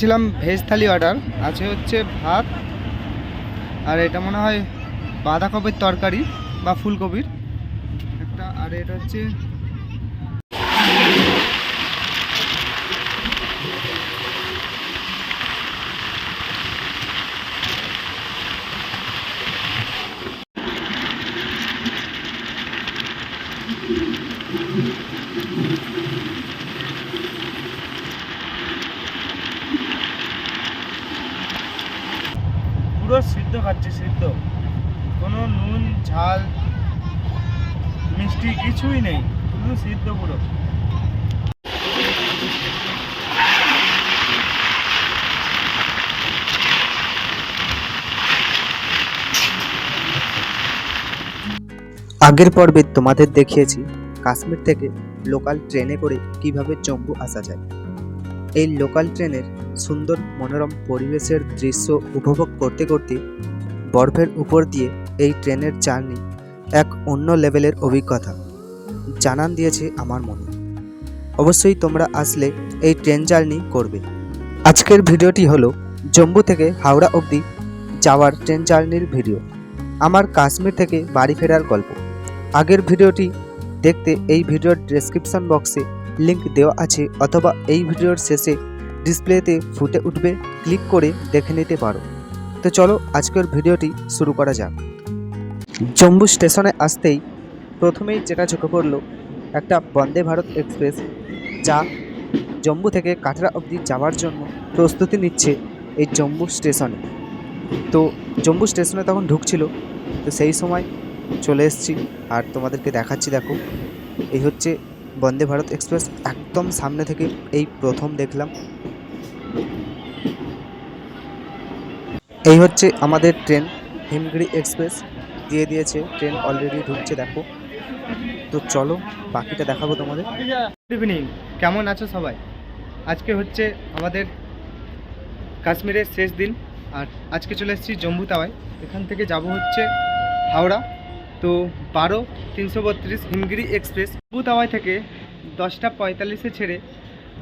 ছিলাম ভেজ থালি অর্ডার, আছে হচ্ছে ভাত, আর এটা মনে হয় বাঁধাকপির তরকারি বা ফুলকপির। একটা, আর এটা হচ্ছে পুরো সিদ্ধ খাচ্ছি সিদ্ধ কোনো নুন ঝাল মিষ্টি কিছুই নেই সিদ্ধ পুরো। আগের পর্বে তোমাদের দেখিয়েছি কাশ্মীর থেকে লোকাল ট্রেনে করে কীভাবে জম্মু আসা যায়। এই লোকাল ট্রেনের সুন্দর মনোরম পরিবেশের দৃশ্য উপভোগ করতে করতে বরফের উপর দিয়ে এই ট্রেনের জার্নি এক অন্য লেভেলের অভিজ্ঞতা। জানান দিয়েছে আমার মনে। অবশ্যই তোমরা আসলে এই ট্রেন জার্নি করবে। আজকের ভিডিওটি হলো জম্মু থেকে হাওড়া অবধি যাওয়ার ট্রেন জার্নির ভিডিও। আমার কাশ্মীর থেকে বাড়ি ফেরার গল্প। আগের ভিডিওটি দেখতে এই ভিডিওর ডেসক্রিপশন বক্সে লিংক দেওয়া আছে অথবা এই ভিডিওর শেষে ডিসপ্লেতে ফুটে উঠবে ক্লিক করে দেখে নিতে পারো। তো চলো আজকের ভিডিওটি শুরু করা যাক। জম্মু স্টেশনে আসতেই প্রথমেই যেটা চোখে পড়ল, একটা বন্দে ভারত এক্সপ্রেস, যা জম্মু থেকে কাটরা অবধি যাওয়ার জন্য প্রস্তুতি নিচ্ছে এই জম্মু স্টেশনে। তো জম্মু স্টেশনে তখন ঢুকছিল, তো সেই সময় চলে এসেছি আর তোমাদেরকে দেখাচ্ছি, দেখো, এই হচ্ছে বন্দে ভারত এক্সপ্রেস। একদম সামনে থেকে এই প্রথম দেখলাম। এই হচ্ছে আমাদের ট্রেন, হিমগিরি এক্সপ্রেস, দিয়ে দিয়েছে, ট্রেন অলরেডি ঢুকছে, দেখো। তো চলো, বাকিটা দেখাবো তোমাদের। গুড ইভিনিং কেমন আছো সবাই? আজকে হচ্ছে আমাদের কাশ্মীরের শেষ দিন, আর আজকে চলে এসেছি জম্মু তাওয়ায় এখান থেকে যাব হচ্ছে হাওড়া, তো বারো তিনশো বত্রিশ হিমগিরি এক্সপ্রেস। জম্মু তাওয়াই থেকে দশটা পঁয়তাল্লিশে ছেড়ে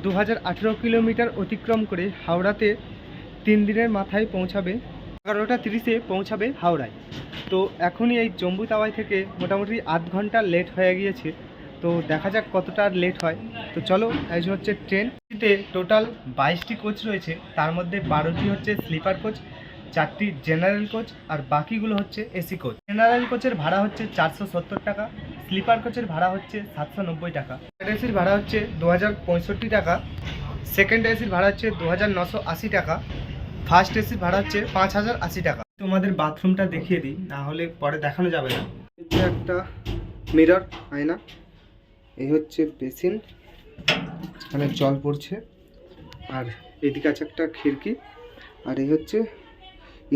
দু হাজার আঠেরো কিলোমিটার অতিক্রম করে হাওড়াতে তিন দিনের মাথায় পৌঁছাবে এগারোটা তিরিশে পৌঁছাবে হাওড়ায়। তো এখনই এই জম্বু তাওয়াই থেকে মোটামুটি আধ ঘণ্টা লেট হয়ে গিয়েছে। তো দেখা যাক কতটা লেট হয়। তো চলো, এই হচ্ছে ট্রেনটিতে টোটাল বাইশটি কোচ রয়েছে। তার মধ্যে বারোটি হচ্ছে স্লিপার কোচ, চারটি জেনারেল কোচ, আর বাকিগুলো হচ্ছে এসি কোচ। জেনারেল কোচের ভাড়া হচ্ছে চারশো সত্তর টাকা, স্লিপার কোচের ভাড়া হচ্ছে সাতশো নব্বই টাকা। থার্ড এসির ভাড়া হচ্ছে দু হাজার পঁয়ষট্টি টাকা, সেকেন্ড এসির ভাড়া হচ্ছে দু টাকা। ফার্স্ট এসির ভাড়া হচ্ছে পাঁচ হাজার আশি টাকা। তোমাদের বাথরুমটা দেখিয়ে দিই না হলে পরে দেখানো যাবে না। এটা একটা মিরর আয়না এই হচ্ছে বেসিন এখানে জল পড়ছে। আর এদিকে আছে একটা খিড়কি আর এই হচ্ছে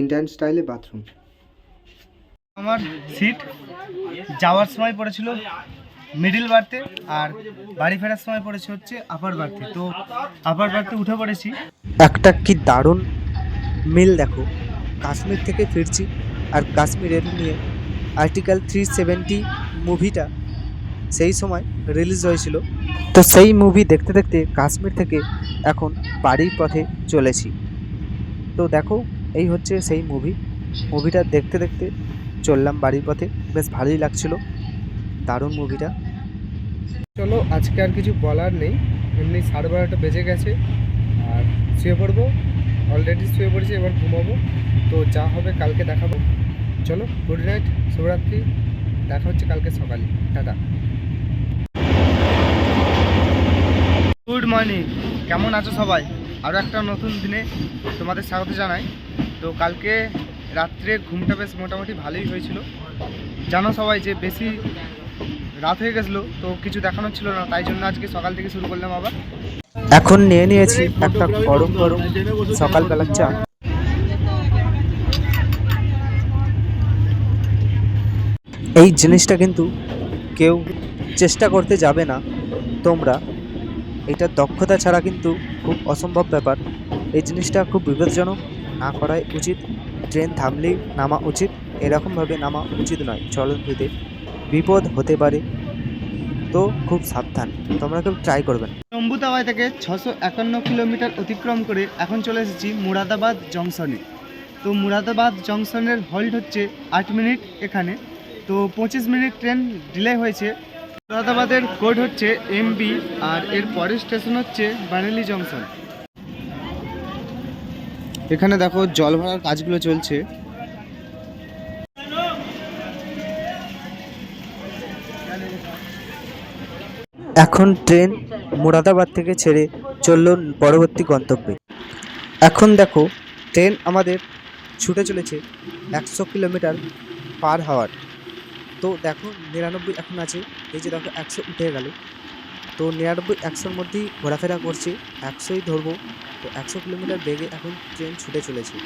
ইন্ডিয়ান স্টাইলে বাথরুম আমার সিট যাওয়ার সময় পড়েছিল মিডিল বার্থে আর বাড়ি ফেরার সময় পড়েছে হচ্ছে আপার বার্থে তো আপার বার্থে উঠে পড়েছি। একটা কি দারুণ মিল দেখো। কাশ্মীর থেকে ফিরছি আর কাশ্মীরের নিয়ে আর্টিকেল থ্রি সেভেন্টি মুভিটা সেই সময় রিলিজ হয়েছিল। তো সেই মুভি দেখতে দেখতে কাশ্মীর থেকে এখন বাড়ির পথে চলেছি। তো দেখো, এই হচ্ছে সেই মুভি। মুভিটা দেখতে দেখতে চললাম বাড়ির পথে। বেশ ভালোই লাগছিল। দারুণ মুভিটা। চলো, আজকে আর কিছু বলার নেই। এমনি সাড়ে বারোটা বেজে গেছে। আর শুয়ে পড়ব। অলরেডি শুয়ে পড়েছি, এবার ঘুমাবো। তো যা হবে কালকে দেখাবো। চলো গুড নাইট শুভরাত্রি। দেখা হচ্ছে কালকে সকালে। টাটা। গুড মর্নিং কেমন আছো সবাই? আরও একটা নতুন দিনে তোমাদের স্বাগত জানাই। তো কালকে রাত্রে ঘুমটা বেশ মোটামুটি ভালোই হয়েছিল। জানো সবাই যে বেশি রাত হয়ে গেছিল, তো কিছু দেখানোর ছিল না, তাই জন্য আজকে সকাল থেকে শুরু করলাম আবার। এখন নিয়ে নিয়েছি একটা গরম গরম সকালবেলার চা। এই জিনিসটা কিন্তু কেউ চেষ্টা করতে যাবে না। তোমরা এটা দক্ষতা ছাড়া কিন্তু খুব অসম্ভব ব্যাপার। এই জিনিসটা খুব বিপজ্জনক, না করাই উচিত। ট্রেন থামলেই নামা উচিত, এরকমভাবে নামা উচিত নয়। চলন্তিতে বিপদ হতে পারে। তো খুব সাবধান। তোমরা কেউ ট্রাই করবেন না। জম্বুতাওয়াই থেকে ছশো একান্ন কিলোমিটার অতিক্রম করে এখন চলে এসেছি মুরাদাবাদ জংশনে। তো মুরাদাবাদ জংশনের হল্ট হচ্ছে আট মিনিট এখানে। তো পঁচিশ মিনিট ট্রেন ডিলে হয়েছে। মুরাদাবাদের কোড হচ্ছে এমবি আর এর পরের স্টেশন হচ্ছে বারেলি জংশন। এখানে দেখো জল ভরার কাজগুলো চলছে। এখন ট্রেন মুরাদাবাদ থেকে ছেড়ে চলল পরবর্তী গন্তব্যে। এখন দেখো, ট্রেন আমাদের ছুটে চলেছে একশো কিলোমিটার পার হাওয়ার। তো দেখো, নিরানব্বই এখন আছে, এই যে দেখো, একশো উঠে গেল। তো নিরানব্বই একশোর মধ্যেই ঘোরাফেরা করছি, একশোই ধরবো। তো একশো কিলোমিটার বেগে এখন ট্রেন ছুটে চলেছে।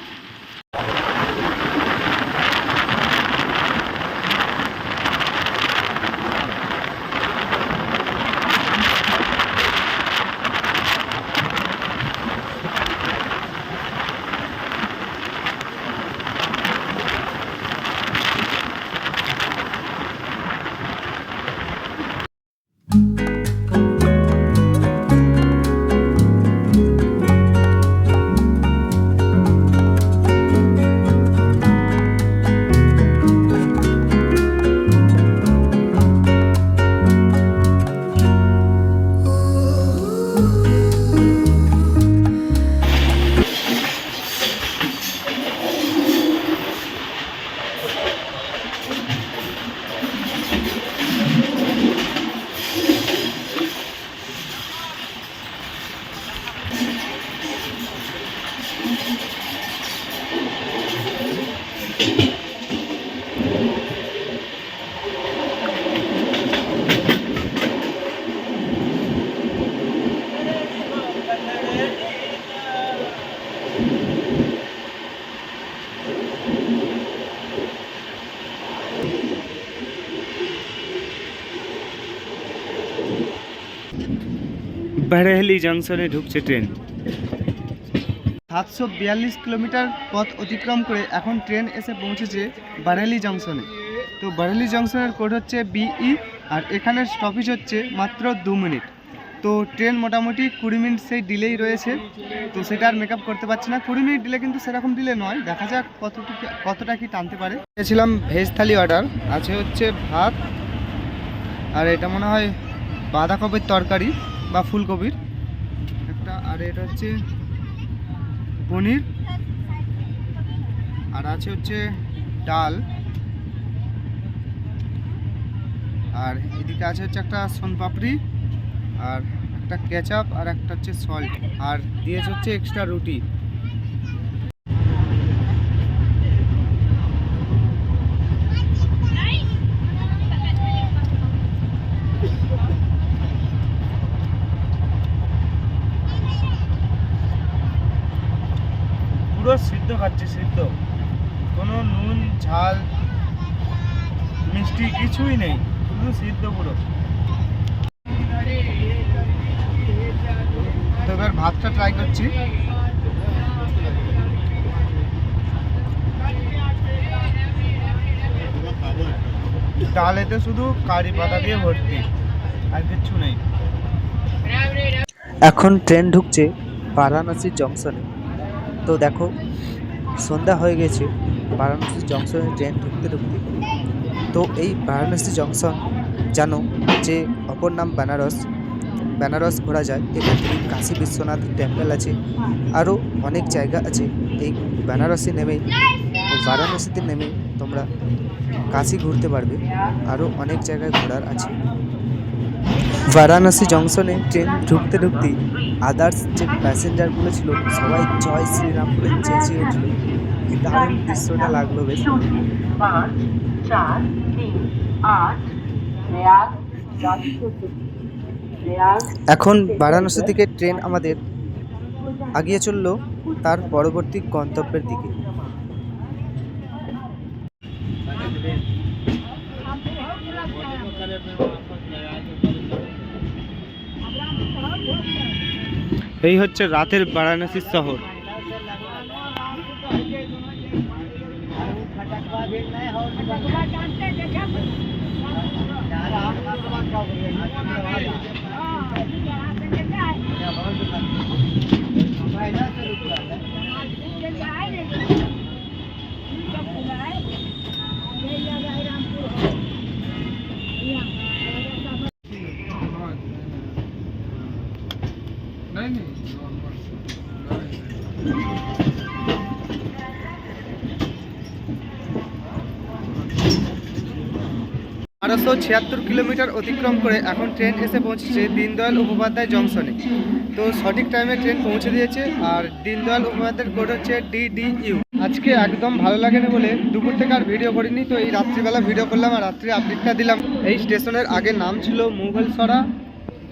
বারেহলি জংশনে ঢুকছে ট্রেন। সাতশো বিয়াল্লিশ কিলোমিটার পথ অতিক্রম করে এখন ট্রেন এসে পৌঁছেছে বারেলি জংশনে। তো বারেলি জংশনের কোড হচ্ছে বিই আর এখানের স্টপেজ হচ্ছে মাত্র দু মিনিট। তো ট্রেন মোটামুটি কুড়ি মিনিট সেই ডিলেই রয়েছে। তো সেটা আর মেকআপ করতে পারছি না। কুড়ি মিনিট ডিলে কিন্তু সেরকম ডিলে নয়। দেখা যাক কতটুকু, কতটা কি টানতে পারে। গেছিলাম ভেজ থালি অর্ডার আছে হচ্ছে ভাত, আর এটা মনে হয় বাঁধাকপির তরকারি। বা ফুলকপির। একটা, আর এটা হচ্ছে পনির। আর আছে হচ্ছে ডাল। আর এদিকে আছে হচ্ছে একটা সোনপাপড়ি, আর একটা কেচাপ, আর একটা হচ্ছে সল্ট। আর দিয়েছে হচ্ছে এক্সট্রা রুটি পুরো সিদ্ধ খাচ্ছে সিদ্ধ কোনো নুন ঝাল মিষ্টি কিছুই নেই, শুধু সিদ্ধ পুরো। তো এবার ভাতটা ট্রাই করছি। ডালেতে শুধু কারি পাতা দিয়ে ভর্তি, আর কিচ্ছু নেই। এখন ট্রেন ঢুকছে বারাণসী জংশনে। তো দেখো, সন্ধ্যা হয়ে গেছে, বারাণসী জংশনে ট্রেন ঢুকতে ঢুকতে। তো এই বারাণসী জংশন জানো যে অপর নাম বেনারস। বেনারস ঘোরা যায়। এখান থেকে কাশী বিশ্বনাথ টেম্পল আছে। আরও অনেক জায়গা আছে। এই বেনারসে নেমে বারাণসীতে নেমে তোমরা কাশী ঘুরতে পারবে। আরও অনেক জায়গায় ঘোরার আছে। বারাণসী জংশনে ট্রেন ঢুকতে ঢুকতেই আদার্স যে প্যাসেঞ্জারগুলো ছিল, সবাই জয় শ্রীরাম বলে চেঁচিয়ে উঠল। দারুণ দৃশ্যটা লাগল বেশ। चार तीन आठ प्रयाग प्रयाग এখন বারাণসী থেকে ট্রেন আমাদের আগিয়ে চলল তার পরবর্তী গন্তব্যের দিকে এই হচ্ছে রাতের বারাণসীর শহর বারোশো ছিয়াত্তর কিলোমিটার অতিক্রম করে এখন ট্রেন এসে পৌঁছেছে দীনদয়াল উপাধ্যায় জংশনে। তো সঠিক টাইমে ট্রেন পৌঁছে দিয়েছে আর দীনদয়াল উপাধ্যায়ের কোড হচ্ছে ডিডিইউ আজকে একদম ভালো লাগে না বলে দুপুর থেকে আর ভিডিও করিনি, তো এই রাত্রিবেলা ভিডিও করলাম আর রাত্রি আপডেটটা দিলাম। এই স্টেশনের আগে নাম ছিল মুঘলসরা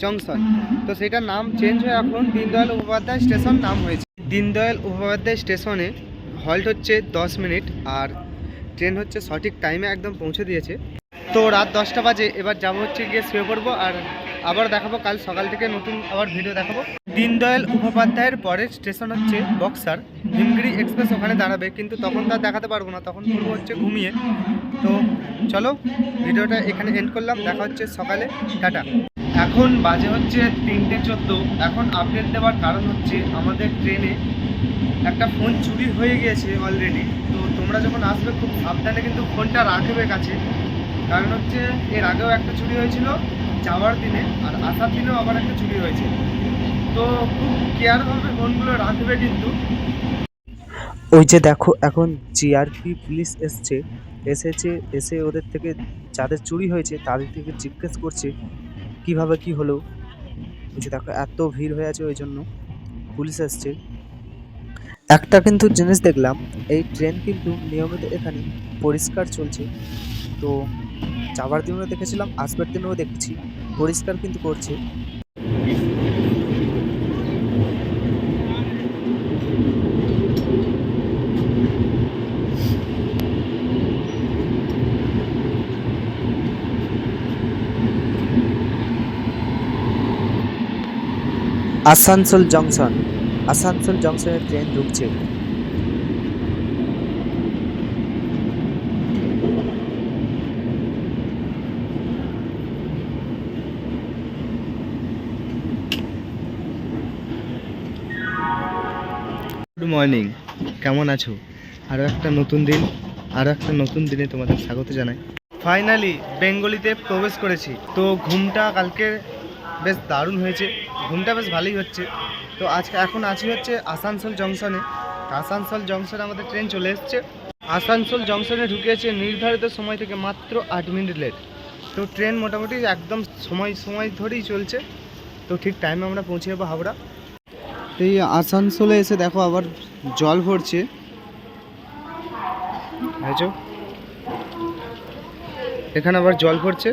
জংশন। তো সেটার নাম চেঞ্জ হয়ে এখন দীনদয়াল উপাধ্যায় স্টেশন নাম হয়েছে। দীনদয়াল উপাধ্যায় স্টেশনে হল্ট হচ্ছে দশ মিনিট আর ট্রেন হচ্ছে সঠিক টাইমে একদম পৌঁছে দিয়েছে। তো রাত দশটা বাজে, এবার যাব হচ্ছে গিয়ে শুয়ে পড়ব আর আবার দেখাবো, কাল সকাল থেকে নতুন আবার ভিডিও দেখাবো। দীনদয়াল উপাধ্যায়ের পরের স্টেশন হচ্ছে বক্সার। হিমগিরি এক্সপ্রেস ওখানে দাঁড়াবে, কিন্তু তখন তার দেখাতে পারব না, তখন পড়ব হচ্ছে ঘুমিয়ে। তো চলো ভিডিওটা এখানে এন্ড করলাম, দেখা হচ্ছে সকালে। টাটা। এখন বাজে হচ্ছে তিনটে চোদ্দ। এখন আপডেট দেওয়ার কারণ হচ্ছে আমাদের ট্রেনে একটা ফোন চুরি হয়ে গিয়েছে অলরেডি তো তোমরা যখন আসবে, খুব সাবধানে কিন্তু ফোনটা রাখবে কাছে। কারণ হচ্ছে এর আগেও একটা চুরি হয়েছিল, যাওয়ার দিনে, আর আসার দিনেও আবার একটা চুরি হয়েছে। তো খুব কেয়ারভাবে ফোনগুলো রাখবে কিন্তু। ওই যে দেখো, এখন জিআরপি পুলিশ এসছে, এসেছে, এসে ওদের থেকে যাদের চুরি হয়েছে, তাদের থেকে জিজ্ঞেস করছে, কীভাবে কি হলো? ওই যে দেখো, এত ভিড় হয়ে আছে ওই জন্য পুলিশ এসছে। একটা কিন্তু জিনিস দেখলাম, এই ট্রেন কিন্তু নিয়মিত এখানে পরিষ্কার চলছে। তো যাওয়ার দিনেও দেখেছিলাম, আসবার দিনেও দেখেছি। পরিষ্কার কিন্তু করছে। আসানসোল জংশন। আসানসোল জংশনে ট্রেন ঢুকছে। মর্নিং। কেমন আছো? আরও একটা নতুন দিন আরও একটা নতুন দিনে তোমাদের স্বাগত জানাই। ফাইনালি বেঙ্গলিতে প্রবেশ করেছি। তো ঘুমটা কালকে বেশ দারুণ হয়েছে। ঘুমটা বেশ ভালোই হচ্ছে। তো আজকে এখন আছি হচ্ছে আসানসোল জংশনে। আসানসোল জংশনে আমাদের ট্রেন চলে এসছে। আসানসোল জংশনে ঢুকেছে নির্ধারিত সময় থেকে মাত্র আট মিনিট লেট তো ট্রেন মোটামুটি একদম সময় সময় ধরেই চলছে। তো ঠিক টাইমে আমরা পৌঁছে যাব হাওড়া। এই আসানসোলে এসে দেখো আবার জল ভরছে। এখানে আবার জল ভরছে।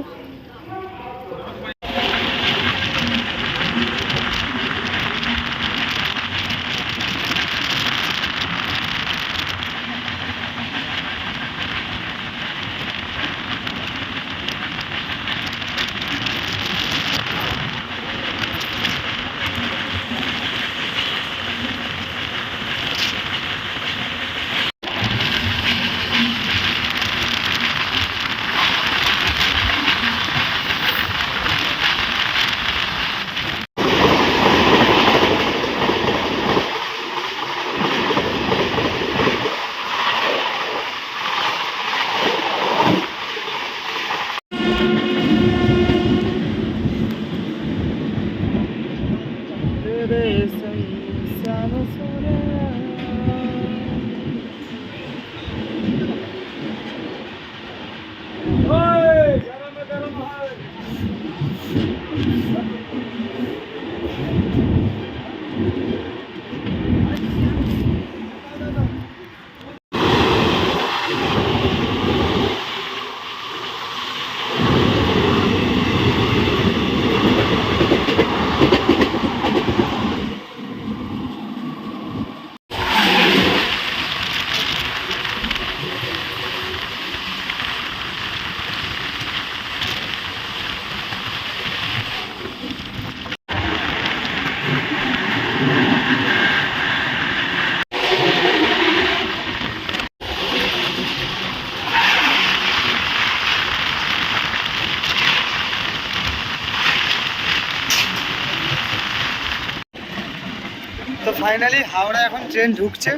ফাইনালি হাওড়া এখন ট্রেন ঢুকছে।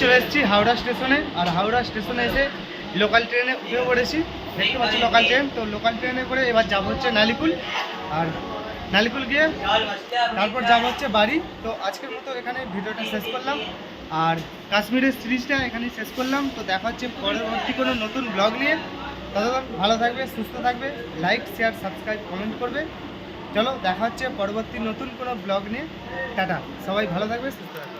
চলে এসেছি হাওড়া স্টেশনে। আর হাওড়া স্টেশনে এসে লোকাল ট্রেনে উঠে পড়েছি। দেখতে পাচ্ছি লোকাল ট্রেন তো লোকাল ট্রেনে করে এবার যাব হচ্ছে নালিকুল। আর নালিকুল গিয়ে তারপর যাব হচ্ছে বাড়ি। তো আজকের মতো এখানে ভিডিওটা শেষ করলাম। আর কাশ্মীরের সিরিজটা এখানে শেষ করলাম। তো দেখা হচ্ছে পরবর্তী কোনো নতুন ব্লগ নিয়ে। ততক্ষণ ভালো থাকবে, সুস্থ থাকবে। লাইক শেয়ার সাবস্ক্রাইব কমেন্ট করবে। চলো, দেখা হচ্ছে পরবর্তী নতুন কোনো ব্লগ নিয়ে। টাটা। সবাই ভালো থাকবে, সুস্থ থাকবে।